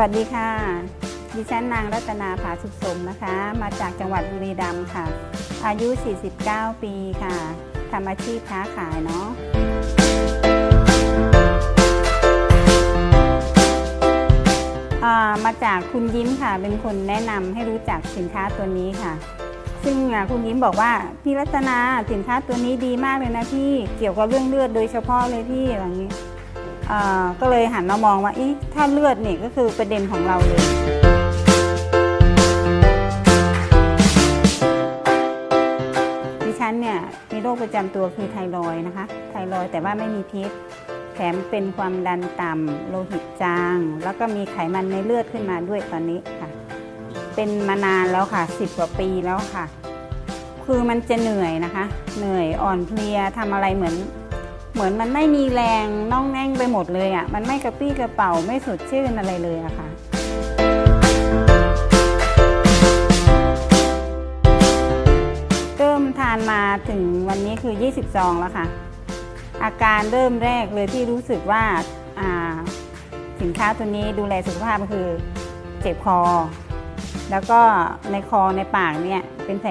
วัสดีค่ะ ดิฉันนางรัตนาผาสุขสมนะคะ มาจากจังหวัดบุรีรัมย์ค่ะ อายุ 49 ปีค่ะทำอาชีพค้าขายเนาะมาจากคุณยิ้มค่ะ เป็นคนแนะนำให้รู้จักสินค้าตัวนี้ค่ะ ซึ่งคุณยิ้มบอกว่าพี่รัตนาสินค้าตัวนี้ดีมากเลยนะพี่ เกี่ยวกับเรื่องเลือดโดยเฉพาะเลยพี่อย่างนี้ ก็เลยหันมามองว่าอ๊ะถ้าเลือดนี่ก็คือประเด็นของเราเลย ดิฉันเนี่ยมีโรคประจำตัวคือไทรอยนะคะ ไทรอยแต่ว่าไม่มีพิษ แถมเป็นความดันต่ำโลหิตจาง แล้วก็มีไขมันในเลือดขึ้นมาด้วยตอนนี้ค่ะ เป็นมานานแล้วค่ะ 10 กว่าปีแล้วค่ะ คือมันจะเหนื่อยนะคะ เหนื่อยอ่อนเพลียทำอะไรเหมือน เหมือนมันไม่มีแรงน่องแน่งไปหมดเลยอะ่ะ มันไม่กระปี้กระเป๋าไม่สดชื่นอะไรเลยอะค่ะเริ่มทานมาถึงวันนี้คือ 20ซองแล้วค่ะ อาการเริ่มแรกเลยที่รู้สึกว่าาสินค้าตัวนี้ดูแลสุขภาพก็คือเจ็บคอ แล้วก็ในคอในปากเนี่ยเป็นแผล